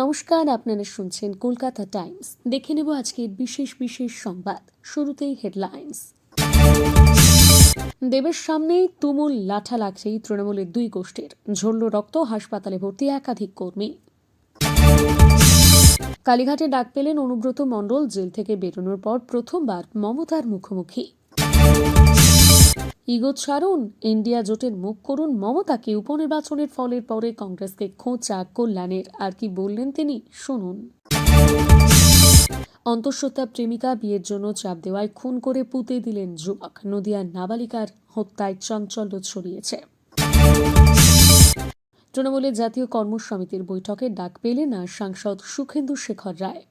নমস্কার, আপনারা শুনছেন কলকাতা টাইমস। দেখে নেব আজকের বিশেষ বিশেষ সংবাদ। শুরুতেই হেডলাইন্স। দেবের সামনেই তুমুল লাঠা লাগছেই তৃণমূলের দুই গোষ্ঠীর। ঝরল রক্ত, হাসপাতালে ভর্তি একাধিক কর্মী। কালীঘাটে ডাক পেলেন অনুব্রত মণ্ডল, জেল থেকে বেরোনোর পর প্রথমবার মমতার মুখোমুখি। ইগো ছাড়ুন, ইন্ডিয়া জোটের মুখ করুন, মমতাকে উপনির্বাচনের ফলের পরে কংগ্রেসকে খোঁচা কল্যাণের। আর কি বললেন তিনি? শুনুন। অন্তঃসত্ত্বা প্রেমিকা বিয়ের জন্য চাপ দেওয়ায় খুন করে পুঁতে দিলেন যুবক। নদিয়ার নাবালিকার হত্যায় চাঞ্চল্য ছড়িয়েছে। তৃণমূলের জাতীয় কর্মসমিতির বৈঠকে ডাক পেলেন না সাংসদ সুখেন্দু শেখর রায়।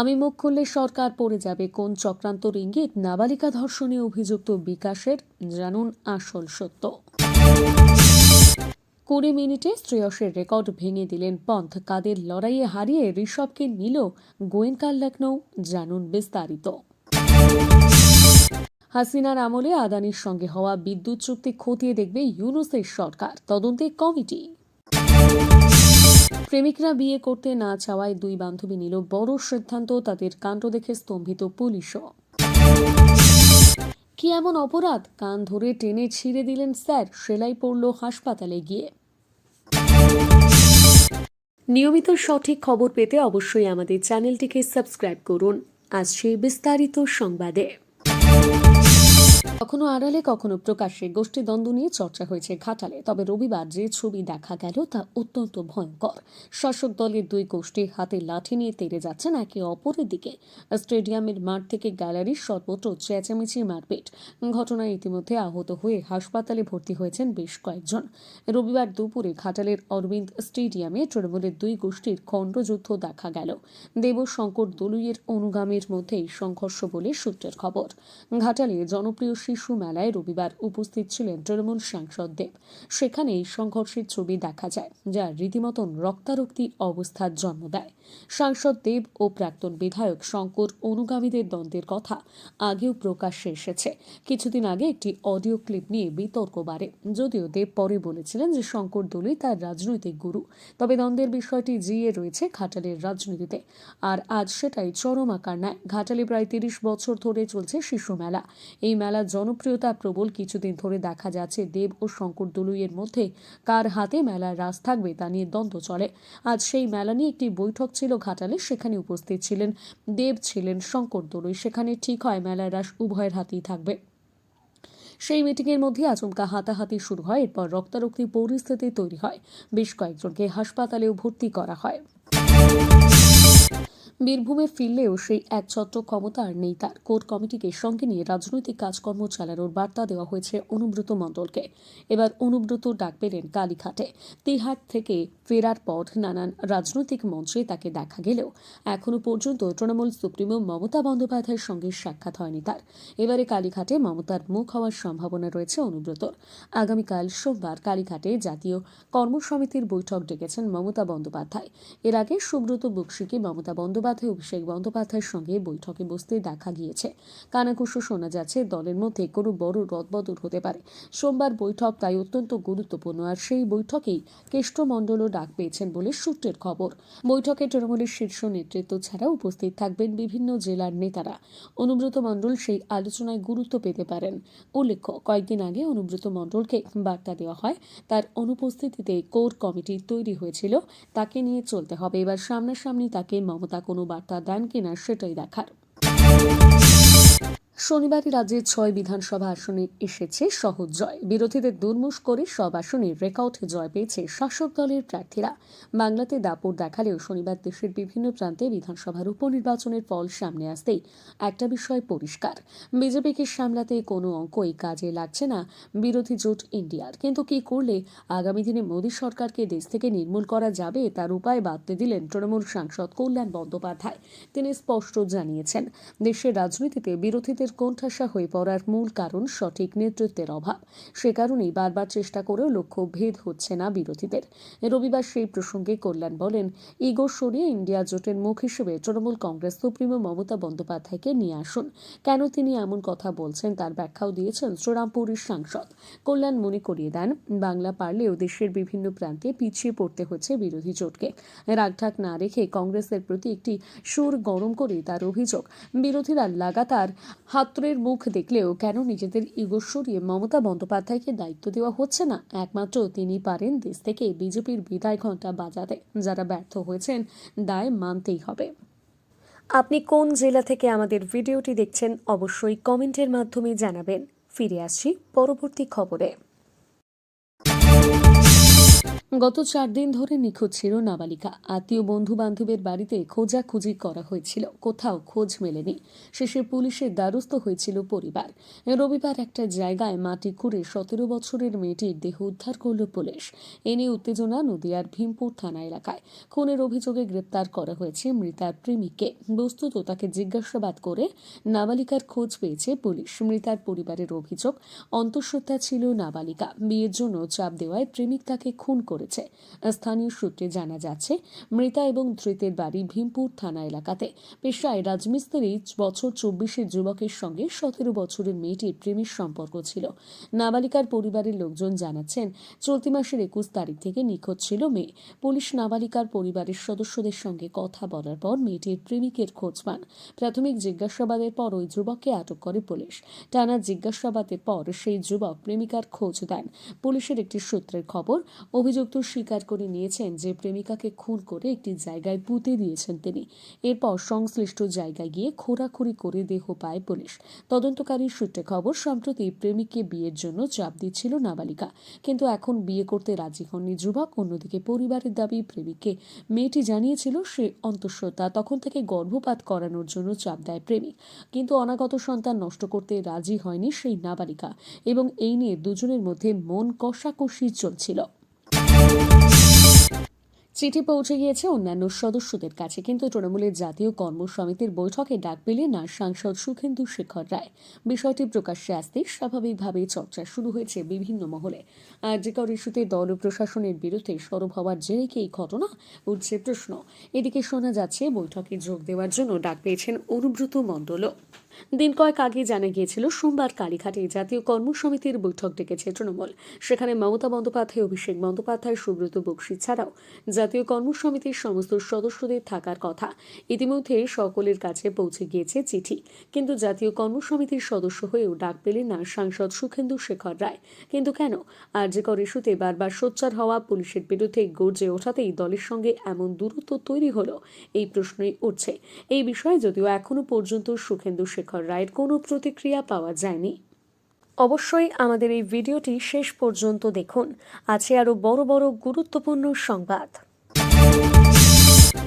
আমি মুখ খুললে সরকার পড়ে যাবে কোন চক্রান্তর ইঙ্গিত নাবালিকা ধর্ষণে অভিযুক্ত বিকাশের, জানুন আসল সত্য। কুড়ি মিনিটে শ্রেয়সের রেকর্ড ভেঙে দিলেন পন্থ। কাদের লড়াইয়ে হারিয়ে ঋষভকে নিল গোয়েঙ্কাল লখনৌ জানুন বিস্তারিত। হাসিনার আমলে আদানির সঙ্গে হওয়া বিদ্যুৎ চুক্তি খতিয়ে দেখবে ইউনুসের সরকার। তদন্তে কমিটি। প্রেমিকরা বিয়ে করতে না চাওয়ায় দুই বান্ধবী নিল বড় সিদ্ধান্ত, তাদের কাণ্ড দেখে স্তম্ভিত পুলিশও। কি এমন অপরাধ? কান ধরে টেনে ছিঁড়ে দিলেন স্যার, সেলাই পড়ল হাসপাতালে গিয়ে। নিয়মিত সঠিক খবর পেতে অবশ্যই আমাদের চ্যানেলটিকে সাবস্ক্রাইব করুন। আজ সেই বিস্তারিত সংবাদে। কখনো আড়ালে, কখনো প্রকাশ্যে গোষ্ঠী দ্বন্দ্ব নিয়ে চর্চা হয়েছে ঘাটালে। তবে রবিবার যে ছবি দেখা গেল তা অত্যন্ত ভয়ঙ্কর। শাসক দলের দুই গোষ্ঠী হাতে লাঠি নিয়ে তেড়ে যাচ্ছেন একে অপরের দিকে। স্টেডিয়ামের মাঠ থেকে গ্যালারির সর্বত্র চেঁচামেচি মারপিট। ঘটনায় ইতিমধ্যে আহত হয়ে হাসপাতালে ভর্তি হয়েছেন বেশ কয়েকজন। রবিবার দুপুরে ঘাটালের অরবিন্দ স্টেডিয়ামে তৃণমূলের দুই গোষ্ঠীর খণ্ডযুদ্ধ দেখা গেল। দেবশঙ্কর দলুইয়ের অনুগামীর মধ্যেই সংঘর্ষ বলে সূত্রের খবর। ঘাটালে জনপ্রিয় শিশু মেলায় রবিবার উপস্থিত ছিলেন তৃণমূল সাংসদ দেব। সেখানে এই সংঘর্ষের ছবি দেখা যায়, যা রীতিমতন রক্তারক্তি অবস্থার জন্ম দেয়। সাংসদ দেব ও প্রাক্তন বিধায়ক শঙ্কর অনুগামীদের দ্বন্দ্বের কথা আগেও প্রকাশ্যে এসেছে। কিছুদিন আগে একটি অডিও ক্লিপ নিয়ে বিতর্ক বাড়ে, যদিও দেব পরে বলেছিলেন যে শঙ্কর দলই তার রাজনৈতিক গুরু। তবে দ্বন্দ্বের বিষয়টি জিয়ে রয়েছে ঘাটালের রাজনীতিতে, আর আজ সেটাই চরম আকার নেয়। ঘাটালে প্রায় তিরিশ বছর ধরে চলছে শিশু মেলা। এই মেলার জনপ্রিয়তা প্রবল কিছুদিন ধরে দেখা যাচ্ছে। দেব ও শঙ্কর দলুইয়ের মধ্যে কার হাতে মেলার রাস থাকবে তা নিয়ে দ্বন্দ্ব চলে। আজ সেই মেলা নিয়ে একটি বৈঠক ছিল ঘাটালে, সেখানে উপস্থিত ছিলেন দেব, ছিলেন শঙ্কর দলুই। সেখানে ঠিক হয়, মেলার রাস উভয়ের হাতেই থাকবে। সেই মিটিংয়ের মধ্যে আচমকা হাতাহাতি শুরু হয়, এরপর রক্তারক্তি পরিস্থিতি তৈরি হয়। বেশ কয়েকজনকে হাসপাতালেও ভর্তি করা হয়। বীরভূমে ফিরলেও সেই একছত্র ক্ষমতা আর নেই তার। কোর কমিটিকে সঙ্গে নিয়ে রাজনৈতিক কাজকর্ম চালানোর বার্তা দেওয়া হয়েছে অনুব্রত মণ্ডলকে। এবার অনুব্রত ডাক পেলেন কালীঘাটে। তিহাট থেকে ফেরার পর নানান রাজনৈতিক মঞ্চে তাকে দেখা গেলেও এখনও পর্যন্ত তৃণমূল সুপ্রিমো মমতা বন্দ্যোপাধ্যায়ের সঙ্গে সাক্ষাৎ হয়নি তার। এবারে কালীঘাটে মমতার মুখ হওয়ার সম্ভাবনা রয়েছে অনুব্রতর। আগামীকাল সোমবার কালীঘাটে জাতীয় কর্মসমিতির বৈঠক ডেকেছেন মমতা বন্দ্যোপাধ্যায়। এর আগে সুব্রত বক্সিকে মমতা বন্দ্যোপাধ্যায় অভিষেক বন্দ্যোপাধ্যায়ের সঙ্গে বৈঠকে বসতে দেখা গিয়েছে। কানাকুশো শোনা যাচ্ছে, দলের মধ্যে কোনো বড় রদবদল হতে পারে। সোমবার বৈঠক তাই অত্যন্ত গুরুত্বপূর্ণ, আর সেই বৈঠকেই কেষ্টমণ্ডলও ডাক পেয়েছেন বলে সূত্রের খবর। বৈঠকে তৃণমূলের শীর্ষ নেতৃত্ব ছাড়াও উপস্থিত থাকবেন বিভিন্ন জেলার নেতারা। অনুব্রত মণ্ডল সেই আলোচনায় গুরুত্ব পেতে পারেন। উল্লেখ্য, কয়েকদিন আগে অনুব্রত মণ্ডলকে বার্তা দেওয়া হয়, তার অনুপস্থিতিতে কোর কমিটি তৈরি হয়েছিল, তাকে নিয়ে চলতে হবে। এবার সামনাসামনি তাকে মমতা কোনো বার্তা দেন কিনা সেটাই দেখার। শনিবারই রাজ্যের ছয় বিধানসভা আসনে এসেছে সহজ জয়। বিরোধীদের দুর্মুষ করে সব আসনে রেকর্ড জয় পেয়েছে শাসক দলের প্রার্থীরা। বাংলাতে দাপট দেখালেও শনিবার দেশের বিভিন্ন প্রান্তে বিধানসভার উপনির্বাচনের ফল সামনে আসতেই একটা বিষয় পরিষ্কার। বিজেপিকে সামলাতে কোনো অঙ্কই কাজে লাগছে না বিরোধী জোট ইন্ডিয়ার কিন্তু কি করলে? আগামী দিনে মোদী সরকারকে দেশ থেকে নির্মূল করা যাবে? তার উপায় বাদতে দিলেন তৃণমূল সাংসদ কল্যাণ বন্দ্যোপাধ্যায়। তিনি স্পষ্ট জানিয়েছেন, দেশের রাজনীতিতে বিরোধীদের কোণঠাসা হয়ে পড়ার মূল কারণ সঠিক নেতৃত্বের অভাব। সে কারণেই বারবার চেষ্টা করেও লক্ষ্য ভেদ হচ্ছে না বিরোধীদের। রবিবার সেই প্রসঙ্গে কল্যাণ বলেন, ইগো সরিয়ে ইন্ডিয়া জোটের মুখ হিসেবে তৃণমূল কংগ্রেস সুপ্রিমো মমতা বন্দ্যোপাধ্যায়কে নিয়ে আসুন। কেন তিনি এমন কথা বলছেন তার ব্যাখ্যাও দিয়েছেন শ্রীরামপুরের সাংসদ। কল্যাণ মনে করিয়ে দেন, বাংলা পারলেও দেশের বিভিন্ন প্রান্তে পিছিয়ে পড়তে হচ্ছে বিরোধী জোটকে। রাগঢাক না রেখে কংগ্রেসের প্রতি একটি সুর গরম করে তার অভিযোগ। বিরোধীরা লাগাতার হাতরের মুখ দেখলেও কেন নিজেদের ইগো সরিয়ে মমতা বন্দ্যোপাধ্যায়কে দায়িত্ব দেওয়া হচ্ছে না? একমাত্র তিনি পারেন দেশ থেকে বিজেপির বিদায় ঘণ্টা বাজাতে। যারা ব্যর্থ হয়েছেন, দায় মানতেই হবে। আপনি কোন জেলা থেকে আমাদের ভিডিওটি দেখছেন অবশ্যই কমেন্টের মাধ্যমে জানাবেন। ফিরে আসছি পরবর্তী খবরে। গত চার দিন ধরে নিখোঁজ ছিল নাবালিকা আত্মীয় বন্ধু বান্ধবের বাড়িতে খোঁজাখুঁজি করা হয়েছিল। কোথাও খোঁজ মেলেনি। শেষে পুলিশের দ্বারস্থ হয়েছিল পরিবার। রবিবার একটা জায়গায় মাটি খুঁড়ে সতেরো বছরের মেয়েটির দেহ উদ্ধার করল পুলিশ। এ নিয়ে উত্তেজনা নদিয়ার ভীমপুর থানা এলাকায়। খুনের অভিযোগে গ্রেপ্তার করা হয়েছে মৃতার প্রেমিককে। বস্তুত তাকে জিজ্ঞাসাবাদ করে নাবালিকার খোঁজ পেয়েছে পুলিশ। মৃতার পরিবারের অভিযোগ, অন্তঃসত্ত্বা ছিল নাবালিকা। বিয়ের জন্য চাপ দেওয়ায় প্রেমিক তাকে খুন করেছে। স্থানীয় সূত্রে জানা যাচ্ছে, মৃতা এবং ধৃতের বাড়ি ভীমপুর থানা এলাকাতে। পেশায় রাজমিস্ত্রি বছর চব্বিশের যুবকের সঙ্গে সতেরো বছরের মেয়েটির প্রেমের সম্পর্ক ছিল। নাবালিকার পরিবারের লোকজন জানাচ্ছেন, চলতি মাসের একুশ তারিখ থেকে নিখোঁজ ছিল মেয়ে। পুলিশ নাবালিকার পরিবারের সদস্যদের সঙ্গে কথা বলার পর মেয়েটির প্রেমিকের খোঁজ পান। প্রাথমিক জিজ্ঞাসাবাদের পর ওই যুবককে আটক করে পুলিশ। টানা জিজ্ঞাসাবাদের পর সেই যুবক প্রেমিকার খোঁজ দেন পুলিশের একটি সূত্রের খবর, অভিযুক্ত স্বীকার করে নিয়েছেন যে প্রেমিকাকে খুন করে একটি জায়গায় পুঁতে দিয়েছেন তিনি। এরপর সংশ্লিষ্ট জায়গায় গিয়ে খোরাখুরি করে দেহ পায় পুলিশ। তদন্তকারীর সূত্রে খবর, সম্প্রতি প্রেমিককে বিয়ের জন্য চাপ দিচ্ছিল নাবালিকা। কিন্তু এখন বিয়ে করতে রাজি হননি যুবক, অন্যদিকে পরিবারের দাবি, প্রেমিককে মেয়েটি জানিয়েছিল সে অন্তঃসত্ত্বা তখন থেকে গর্ভপাত করানোর জন্য চাপ দেয় প্রেমিক। কিন্তু অনাগত সন্তান নষ্ট করতে রাজি হয়নি সেই নাবালিকা এবং এই নিয়ে দুজনের মধ্যে মন কষাকষি চলছিল। চিঠি পৌঁছে গিয়েছে অন্যান্য সদস্যদের কাছে, কিন্তু তৃণমূলের জাতীয় কর্মসমিতির বৈঠকে ডাক পেলেন না সাংসদ সুখেন্দু শেখর রায়। বিষয়টি প্রকাশ্যে আসতে স্বাভাবিকভাবেই চর্চা শুরু হয়েছে বিভিন্ন মহলে। আর্যিকর ইস্যুতে দল প্রশাসনের বিরুদ্ধে সরব হওয়ার জেরে কি এই ঘটনা? উঠছে প্রশ্ন। এদিকে শোনা যাচ্ছে, বৈঠকে যোগ দেওয়ার জন্য ডাক পেয়েছেন অনুব্রত মণ্ডলও। দিন কয়েক আগে জানা গিয়েছিল, সোমবার কালীঘাটে জাতীয় কর্মসমিতির বৈঠক ডেকেছে তৃণমূল। সেখানে মমতা বন্দ্যোপাধ্যায়, অভিষেক বন্দ্যোপাধ্যায়, সুব্রত বক্সি ছাড়াও জাতীয় কর্মসমিতির সমস্ত সদস্যদের থাকার কথা ইতিমধ্যে সকলের কাছে পৌঁছে গিয়েছে চিঠি। কিন্তু জাতীয় কর্মসমিতির সদস্য হয়েও ডাক পেলেন না সাংসদ সুখেন্দু শেখর রায়। কিন্তু কেন? আর আর্যকর ইস্যুতে বারবার সোচ্চার হওয়া পুলিশের বিরুদ্ধে গর্জে ওঠাতেই দলের সঙ্গে এমন দূরত্ব তৈরি হলো, এই প্রশ্নই উঠছে। এই বিষয়ে যদিও এখনও পর্যন্ত সুখেন্দু শেখর রায়ের কোনো প্রতিক্রিয়া পাওয়া যায়নি। অবশ্যই আমাদের এই ভিডিওটি শেষ পর্যন্ত দেখুন। আছে আরও বড় বড় গুরুত্বপূর্ণ সংবাদ।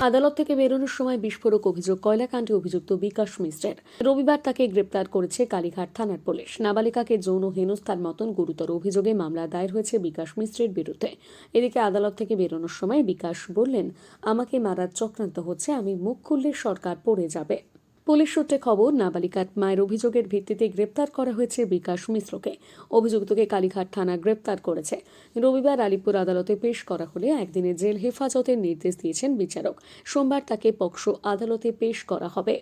আদালত থেকে বেরোনোর সময় বিস্ফোরক অভিযোগ কয়লাকাণ্ডে অভিযুক্ত বিকাশ মিশ্রের। রবিবার তাকে গ্রেপ্তার করেছে কালীঘাট থানার পুলিশ। নাবালিকাকে যৌন হেনস্থার মতন গুরুতর অভিযোগে মামলা দায়ের হয়েছে বিকাশ মিশ্রের বিরুদ্ধে। এদিকে আদালত থেকে বেরোনোর সময় বিকাশ বললেন আমাকে মারার চক্রান্ত হচ্ছে আমি মুখ খুললে সরকার পড়ে যাবে। পুলিশ সূত্রে খবর, নাবালিকার মায়ের অভিযোগের ভিত্তিতে গ্রেপ্তার করা হয়েছে বিকাশ মিশ্রকে। অভিযুক্তকে কালীঘাট থানা গ্রেপ্তার করেছে। রবিবার আলিপুর আদালতে পেশ করা হলে একদিনে জেল হেফাজতের নির্দেশ দিয়েছেন বিচারক। সোমবার তাকে পক্ষ আদালতে পেশ করা হবে।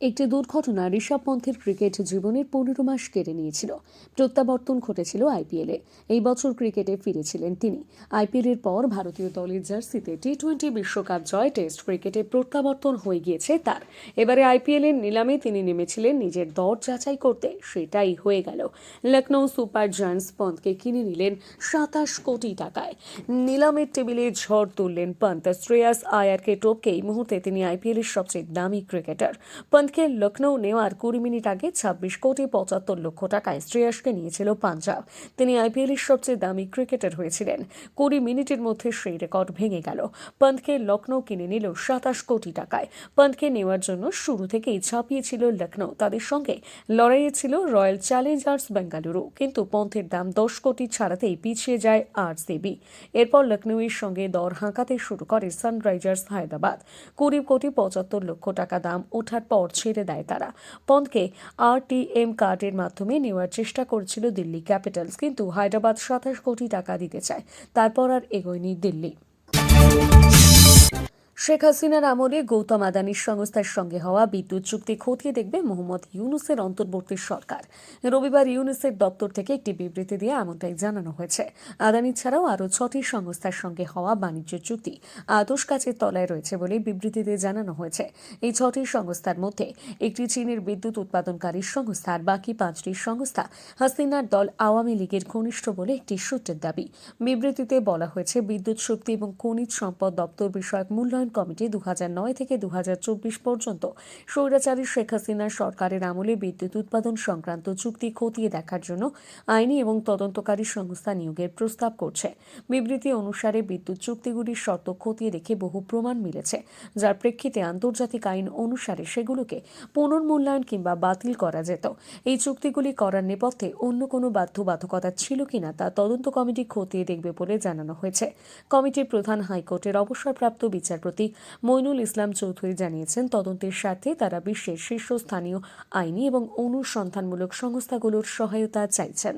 একটি দুর্ঘটনা ঋষভ পন্থের ক্রিকেট জীবনের পনেরো মাস কেড়ে নিয়েছিল। প্রত্যাবর্তন ঘটেছিল আইপিএলে। এই বছর ক্রিকেটে ফিরেছিলেন তিনি। আইপিএলের পর ভারতীয় দলের জার্সিতে টি টোয়েন্টি বিশ্বকাপ জয় টেস্ট ক্রিকেটে প্রত্যাবর্তন হয়ে গিয়েছে তার। এবারে আইপিএলের নিলামে তিনি নেমেছিলেন নিজের দর যাচাই করতে। সেটাই হয়ে গেল। লখনৌ সুপার জায়ান্টস পন্থকে কিনে নিলেন সাতাশ কোটি টাকায়। নিলামের টেবিলে ঝড় তুললেন পন্থ। শ্রেয়াস আয়ারকে টপকে এই মুহূর্তে তিনি আইপিএলের সবচেয়ে দামি ক্রিকেটার। পন্থকে লখনৌ নেওয়ার কুড়ি মিনিট আগে ছাব্বিশ কোটি পঁচাত্তর লক্ষ টাকায় শ্রেয়াসকে নিয়েছিল পাঞ্জাব। তিনি আইপিএলের সবচেয়ে দামি ক্রিকেটার হয়েছিলেন। কুড়ি মিনিটের মধ্যে সেই রেকর্ড ভেঙে গেল। পন্থকে লখনৌ কিনে নিল সাতাশ কোটি টাকায়। পন্থকে নেওয়ার জন্য শুরু থেকেই ছাপিয়েছিল লখনৌ তাদের সঙ্গে লড়াইয়ে ছিল রয়্যাল চ্যালেঞ্জার্স বেঙ্গালুরু। কিন্তু পন্থের দাম দশ কোটি ছাড়াতেই পিছিয়ে যায় আর আরসিবি। এরপর লখনৌয়ের সঙ্গে দর হাঁকাতে শুরু করে সানরাইজার্স হায়দ্রাবাদ। কুড়ি কোটি পঁচাত্তর লক্ষ টাকা দাম ওঠার পর ছেড়ে দেয় তারা। পন্থকে আরটিএম কার্ডের মাধ্যমে নেওয়ার চেষ্টা করছিল দিল্লি ক্যাপিটালস, কিন্তু হায়দ্রাবাদ সাতাশ কোটি টাকা দিতে চায়, তারপর আর এগোয়নি দিল্লি। শেখ হাসিনার আমলে গৌতম আদানির সংস্থার সঙ্গে হওয়া বিদ্যুৎ চুক্তি খতিয়ে দেখবে মোহাম্মদ ইউনুসের অন্তর্বর্তী সরকার। রবিবার ইউনুসের দপ্তর থেকে একটি বিবৃতি দিয়ে এমনটাই জানানো হয়েছে। আদানি ছাড়াও আরও ছটি সংস্থার সঙ্গে হওয়া বাণিজ্য চুক্তি আদর্শ কাছের তলায় রয়েছে বলে বিবৃতিতে জানানো হয়েছে। এই ছটি সংস্থার মধ্যে একটি চীনের বিদ্যুৎ উৎপাদনকারী সংস্থা আর বাকি পাঁচটি সংস্থা হাসিনার দল আওয়ামী লীগের ঘনিষ্ঠ বলে একটি সূত্রের দাবি। বিবৃতিতে বলা হয়েছে, বিদ্যুৎ শক্তি এবং খনিজ সম্পদ দপ্তর বিষয়ক মূল্যায়ন কমিটি দু থেকে দু পর্যন্ত স্বৈরাচারী শেখ হাসিনার সরকারের আমলে বিদ্যুৎ উৎপাদন সংক্রান্ত চুক্তি খতিয়ে দেখার জন্য আইনি এবং তদন্তকারী সংস্থা নিয়োগের প্রস্তাব করছে। বিবৃতি অনুসারে বিদ্যুৎ চুক্তিগুলির শর্ত খতিয়ে দেখে বহু প্রমাণ মিলেছে, যার প্রেক্ষিতে আন্তর্জাতিক আইন অনুসারে সেগুলোকে পুনর্মূল্যায়ন কিংবা বাতিল করা যেত। এই চুক্তিগুলি করার নেপথ্যে অন্য কোনো বাধ্যবাধকতা ছিল কিনা তা তদন্ত কমিটি খতিয়ে দেখবে বলে জানানো হয়েছে। কমিটির প্রধান হাইকোর্টের অবসরপ্রাপ্ত বিচারপতি মইনুল ইসলাম চৌধুরী জানিয়েছেন, তদন্তের স্বার্থে তারা বিশ্বের শীর্ষস্থানীয় আইনি এবং অনুসন্ধানমূলক সংস্থাগুলোর সহায়তা চাইছেন।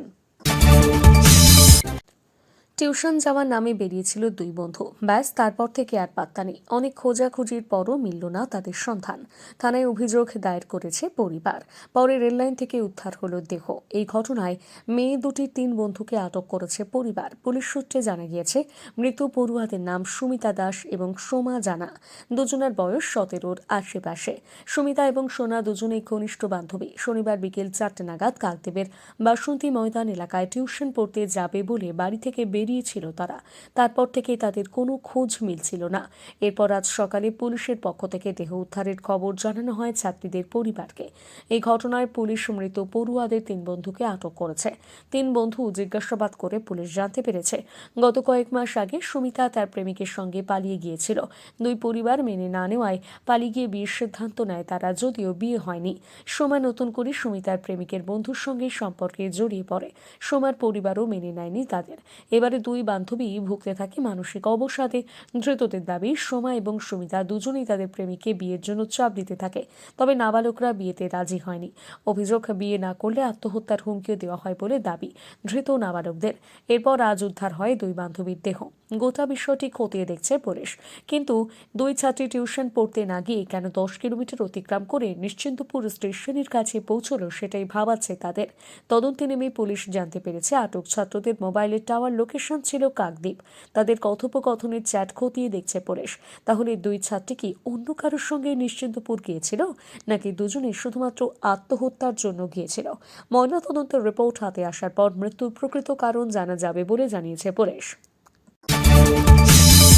টিউশন যাওয়ার নামে বেরিয়েছিল দুই বন্ধু। ব্যাস, তারপর থেকে আর পাত্তা নেই। অনেক খোঁজাখুঁজির পরও মিলল না তাদের সন্ধান। থানায় অভিযোগ দায়ের করেছে পরিবার। পরে রেললাইন থেকে উদ্ধার হলো দেহ। এই ঘটনায় মেয়ে দুটির তিন বন্ধুকে আটক করেছে পরিবার। পুলিশ সূত্রে জানা গিয়েছে, মৃত পড়ুয়াদের নাম সুমিতা দাস এবং সোমা জানা। দুজনের বয়স সতেরোর আশেপাশে। সুমিতা এবং সোনা দুজনেই ঘনিষ্ঠ বান্ধবী। শনিবার বিকেল চারটে নাগাদ কাকদেবের বাসন্তী ময়দান এলাকায় টিউশন পড়তে যাবে বলে বাড়ি থেকে বেরিয়েছিল তারা। তারপর থেকে তাদের কোনো খোঁজ মিলছিল না। এরপর আজ সকালে পুলিশের পক্ষ থেকে দেহ উদ্ধারের খবর জানানো হয় ছাত্রীদের পরিবারকে। এই ঘটনায় পুলিশ মৃত পড়ুয়াদের তিন বন্ধুকে আটক করেছে। তিন বন্ধু জিজ্ঞাসাবাদ করে পুলিশ জানতে পেরেছে। গত কয়েক মাস আগে সুমিতা তার প্রেমিকের সঙ্গে পালিয়ে গিয়েছিল। দুই পরিবার মেনে না নেওয়ায় পালিয়ে গিয়ে বিয়ের সিদ্ধান্ত নেয় তারা, যদিও বিয়ে হয়নি। সোমা নতুন করে সুমিতার প্রেমিকের বন্ধুর সঙ্গে সম্পর্কে জড়িয়ে পড়ে। সোমার পরিবারও মেনে নেয়নি তাদের। এবারে দুই বান্ধবী ভুগতে থাকে মানসিক অবসাদে। ধৃতদের দাবি, সোমা এবং সুমিতা দুজনেই তাদের প্রেমিককে বিয়ের জন্য চাপ দিতে থাকে, তবে নাবালকরা বিয়েতে রাজি হয়নি। অভিযোগ, বিয়ে না করলে আত্মহত্যার হুমকিও দেওয়া হয় বলে দাবি ধৃত নাবালকদের। এরপর আজ উদ্ধার হয় দুই বান্ধবীর দেহ। গোটা বিষয়টি খতিয়ে দেখছে পুলিশ। কিন্তু দুই ছাত্রী টিউশন পড়তে না গিয়ে কেন দশ কিলোমিটার অতিক্রম করে নিশ্চিন্তপুর স্টেশনের কাছে পৌঁছলো সেটাই ভাবাচ্ছে তাদের। তদন্তে নেমে পুলিশ জানতে পেরেছে আটক ছাত্রদের মোবাইলের টাওয়ার লোকেশন ছিল কাকদ্বীপ। তাদের কথোপকথনের চ্যাট খতিয়ে দেখছে পুলিশ। তাহলে দুই ছাত্রী কি অন্য কারোর সঙ্গে নিশ্চিন্তপুর গিয়েছিল? নাকি দুজনে শুধুমাত্র আত্মহত্যার জন্য গিয়েছিল? ময়নাতদন্তের রিপোর্ট হাতে আসার পর মৃত্যুর প্রকৃত কারণ জানা যাবে বলে জানিয়েছে পুলিশ। 啊！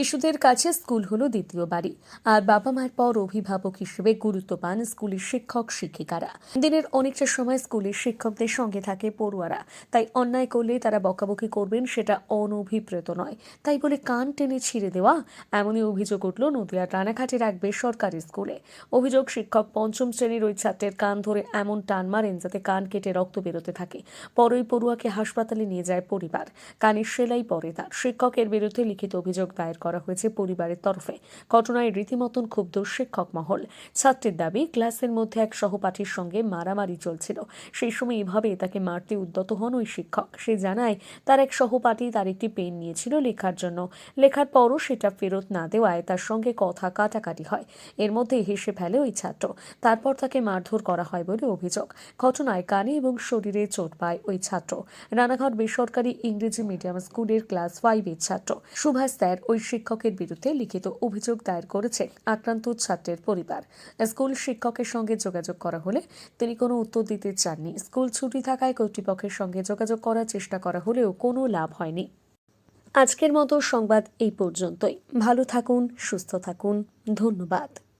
শিশুদের কাছে স্কুল হলো দ্বিতীয় বাড়ি। আর বাবা মায়ের পর অভিভাবক হিসেবে গুরুত্ব পান স্কুলের শিক্ষক, শিক্ষিকারা। দিনের অনেকটা সময় স্কুলের শিক্ষকদের সঙ্গে থাকে পড়ুয়ারা। তাই অন্যায় করলে তারা বকাবকি করবেন সেটা অনভিপ্রেত নয়। তাই বলে কান টেনে ছিঁড়ে দেওয়া, এমনই অভিযোগ উঠল নদিয়া রানাঘাটের এক বেসরকারি স্কুলে। অভিযোগ, শিক্ষক পঞ্চম শ্রেণির ওই ছাত্রের কান ধরে এমন টান মারেন যাতে কান কেটে রক্ত বেরোতে থাকে। পরই পড়ুয়াকে হাসপাতালে নিয়ে যায় পরিবার। কানের সেলাই পরে তার। শিক্ষকের বিরুদ্ধে লিখিত অভিযোগ দায়ের করা হয়েছে পরিবারের তরফে। ঘটনায় রীতিমতন ক্ষুব্ধ শিক্ষক মহল। ছাত্রের দাবি, ক্লাসের মধ্যে এক সহপাঠীর সঙ্গে মারামারি চলছিল। সেই সময় এভাবে তাকে মারতে উদ্যত হন ওই শিক্ষক। সে জানায়, তার এক সহপাঠী তার একটি পেন নিয়েছিল লেখার জন্য। লেখার পরও সেটা ফেরত না দেওয়ায় তার সঙ্গে কথা কাটাকাটি হয়। এর মধ্যে হেসে ফেলে ওই ছাত্র। তারপর তাকে মারধর করা হয় বলে অভিযোগ। ঘটনায় কানে এবং শরীরে চোট পায় ওই ছাত্র। রানাঘাট বেসরকারি ইংরেজি মিডিয়াম স্কুলের ক্লাস ফাইভের ছাত্র। সুভাষ স্যার ওই শিক্ষকের বিরুদ্ধে লিখিত অভিযোগ দায়ের করেছে আক্রান্ত ছাত্রের পরিবার। স্কুল শিক্ষকের সঙ্গে যোগাযোগ করা হলে তিনি কোনো উত্তর দিতে চাননি। স্কুল ছুটি থাকায় কর্তৃপক্ষের সঙ্গে যোগাযোগ করার চেষ্টা করা হলেও কোনো লাভ হয়নি। আজকের মতো সংবাদ এই পর্যন্তই। ভালো থাকুন, সুস্থ থাকুন। ধন্যবাদ।